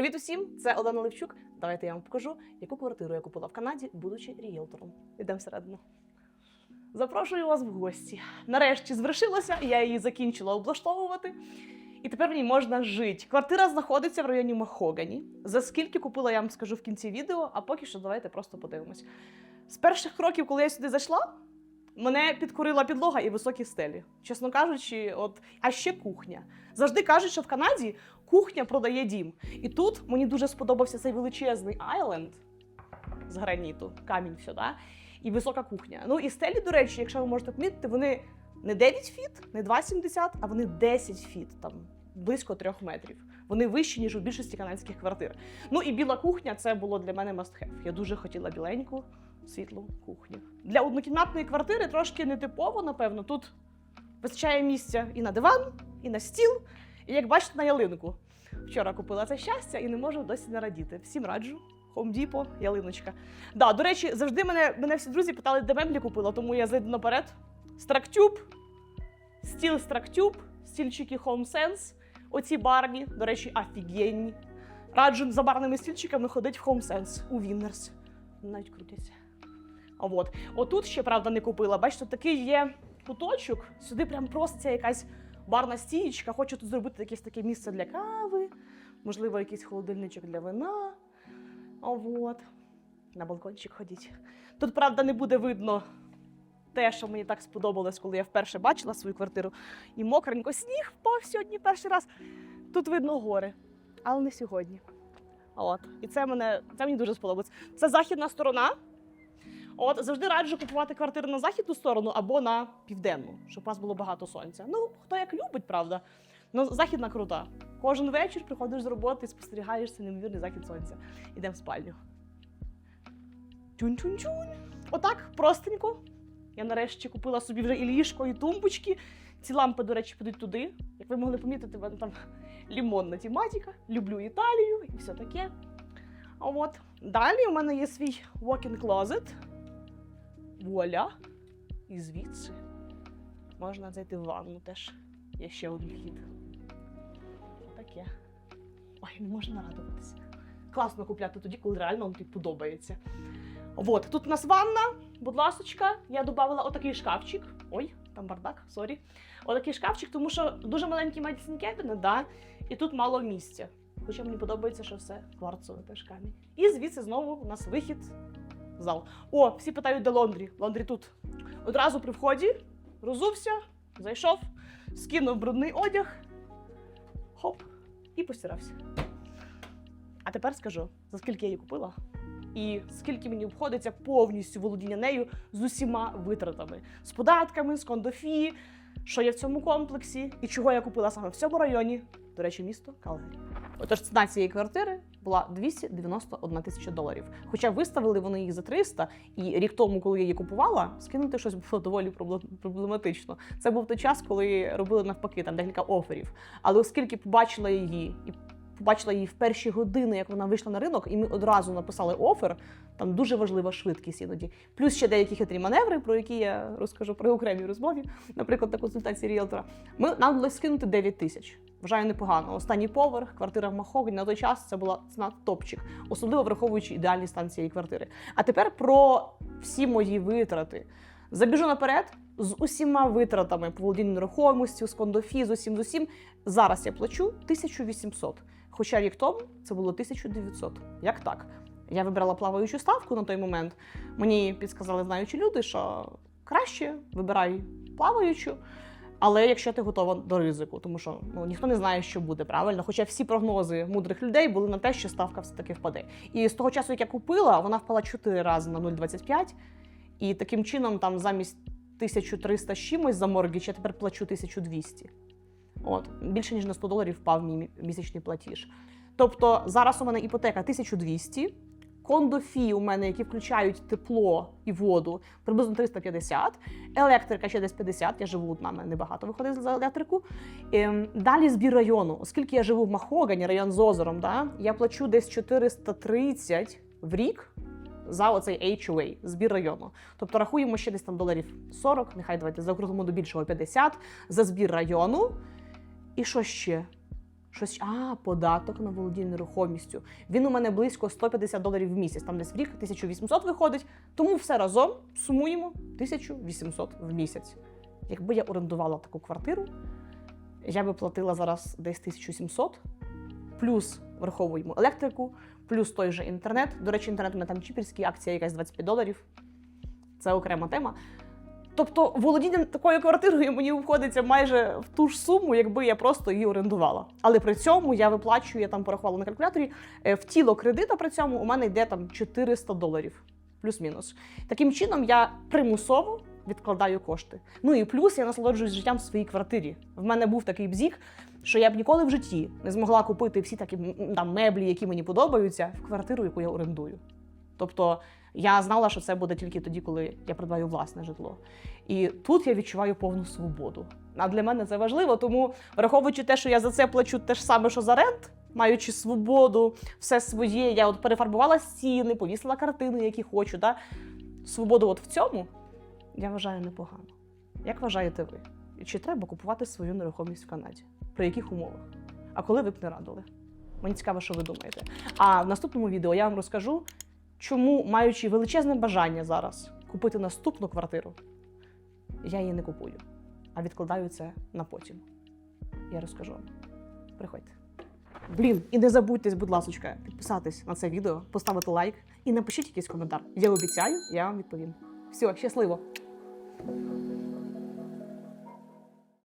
Привіт усім! Це Олена Левчук. Давайте я вам покажу, яку квартиру я купила в Канаді, будучи рієлтором. Ідемо всередину. Запрошую вас в гості. Нарешті звершилося, я її закінчила облаштовувати. І тепер в ній можна жити. Квартира знаходиться в районі Махогані. За скільки купила, я вам скажу в кінці відео, а поки що давайте просто подивимось. З перших кроків, коли я сюди зайшла, мене підкорила підлога і високі стелі. Чесно кажучи, от а ще кухня. Завжди кажуть, що в Канаді кухня продає дім. І тут мені дуже сподобався цей величезний айленд з граніту, камінь да? і висока кухня. Ну і стелі, до речі, якщо ви можете помітити, вони не 9 фіт, не 2,70, а вони 10 фіт, там близько 3 метрів. Вони вищі, ніж у більшості канадських квартир. Ну і біла кухня це було для мене have. Я дуже хотіла біленьку світлу кухню. Для однокімнатної квартири трошки нетипово, напевно. Тут вистачає місця і на диван, і на стіл, і як бачите, на ялинку. Вчора купила це щастя і не можу досі не радіти. Всім раджу. Depot, ялиночка. Да, до речі, завжди мене, мене всі друзі питали, де меблі купила, тому я зайду наперед. Страктюб, стіл Страктюб, стільчики Home Sense. Оці барні, до речі, офігенні. Раджу за барними стільчиками ходить в Home Sense у Віннерс. Навіть крутяться. А от. Отут ще, правда, не купила. Бачите, такий є куточок. Сюди прям проситься якась барна стієчка. Хочу тут зробити якесь таке місце для кави, можливо, якийсь холодильничок для вина. От. На балкончик ходіть. Тут, правда, не буде видно те, що мені так сподобалось, коли я вперше бачила свою квартиру. І мокренько сніг впав сьогодні перший раз. Тут видно гори, але не сьогодні. От. І це, мене, це мені дуже сподобалось. Це західна сторона. От завжди раджу купувати квартири на західну сторону або на південну, щоб у вас було багато сонця. Ну, хто як любить, правда. Ну, західна крута. Кожен вечір приходиш з роботи і спостерігаєш цей неймовірний захід сонця. Ідемо в спальню. Тюнь-тюнь-тюнь. Отак, простенько. Я нарешті купила собі вже і ліжко, і тумбочки. Ці лампи, до речі, підуть туди. Як ви могли помітити, в мене там лімонна тематика. Люблю Італію і все таке. От далі у мене є свій walk-in closet. Вуаля. І звідси можна зайти в ванну теж. Є ще один хід. Таке. Ой, не можу нарадуватися. Класно купляти тоді, коли реально вам тобі подобається. От, тут у нас ванна, будь ласочка, я додала отакий шкафчик. Ой, там бардак, сорі. Отакий шкафчик, тому що дуже маленький medicine cabinet, да, і тут мало місця. Хоча мені подобається, що все кварцове теж камінь. І звідси знову у нас вихід зал. О, всі питають, де лондрі. Лондрі тут. Одразу при вході розувся, зайшов, скинув брудний одяг, хоп, і постирався. А тепер скажу, за скільки я її купила, і скільки мені обходиться повністю володіння нею з усіма витратами, з податками, з кондофі, що є в цьому комплексі, і чого я купила саме в цьому районі. До речі, місто Калгарі. Отож, ціна цієї квартири була 291 тисяча доларів. Хоча виставили вони її за 300, і рік тому, коли я її купувала, скинути щось було доволі проблематично. Це був той час, коли робили навпаки там декілька оферів. Але оскільки побачила її і побачила її в перші години, як вона вийшла на ринок, і ми одразу написали офер. Там дуже важлива швидкість іноді. Плюс ще деякі хитрі маневри, про які я розкажу при окремій розмові, наприклад, на консультації ріелтора. Ми нам вдалося скинути 9 тисяч. Вважаю непогано. Останній поверх, квартира в Махогі на той час це була ціна топчик, особливо враховуючи ідеальний стан цієї квартири. А тепер про всі мої витрати. Забіжу наперед з усіма витратами по володінню нерухомістю, з кондофі, з усім. Зараз я плачу 1800. Хоча рік тому це було 1900. Як так? Я вибрала плаваючу ставку на той момент. Мені підсказали знаючі люди, що краще вибирай плаваючу. Але якщо ти готова до ризику, тому що ну ніхто не знає, що буде правильно. Хоча всі прогнози мудрих людей були на те, що ставка все таки впаде. І з того часу, як я купила, вона впала 4 рази на 0,25. І таким чином, там замість 1300 з чимось за моргіч, я тепер плачу 1200. От більше ніж на 100 доларів впав мій місячний платіж. Тобто зараз у мене іпотека 1200, кондофі у мене, які включають тепло і воду, приблизно 350, електрика ще десь 50, я живу одна, мене небагато виходить за електрику. Ем, далі збір району. Оскільки я живу в Махогані, район з озером, да, я плачу десь 430 в рік за оцей HOA, збір району. Тобто рахуємо ще десь там доларів 40, нехай давайте заокруглимо до більшого 50 за збір району. І що ще? Щось, а, податок на володіння нерухомістю. Він у мене близько 150 доларів в місяць, там десь в рік 1800 виходить. Тому все разом сумуємо 1800 в місяць. Якби я орендувала таку квартиру, я би платила зараз десь 1700, плюс враховуємо електрику, плюс той же інтернет. До речі, інтернет у мене там чіперський, акція якась 25 доларів. Це окрема тема. Тобто володіння такою квартирою мені обходиться майже в ту ж суму, якби я просто її орендувала. Але при цьому я виплачую, я там порахувала на калькуляторі, е, в тіло кредита при цьому у мене йде там 400 доларів, плюс-мінус. Таким чином я примусово відкладаю кошти. Ну і плюс я насолоджуюсь життям в своїй квартирі. В мене був такий бзік, що я б ніколи в житті не змогла купити всі такі там меблі, які мені подобаються, в квартиру, яку я орендую. Тобто я знала, що це буде тільки тоді, коли я придбаю власне житло. І тут я відчуваю повну свободу. А для мене це важливо, тому враховуючи те, що я за це плачу те ж саме, що за рент, маючи свободу, все своє, я от перефарбувала стіни, повісила картини, які хочу. Да? Свободу от в цьому я вважаю непогано. Як вважаєте ви? Чи треба купувати свою нерухомість в Канаді? При яких умовах? А коли ви б не радили? Мені цікаво, що ви думаєте. А в наступному відео я вам розкажу, чому, маючи величезне бажання зараз купити наступну квартиру, я її не купую, а відкладаю це на потім. Я розкажу вам. Приходьте. Блін, і не забудьте, будь ласка, підписатись на це відео, поставити лайк і напишіть якийсь коментар. Я обіцяю, я вам відповім. Все, щасливо!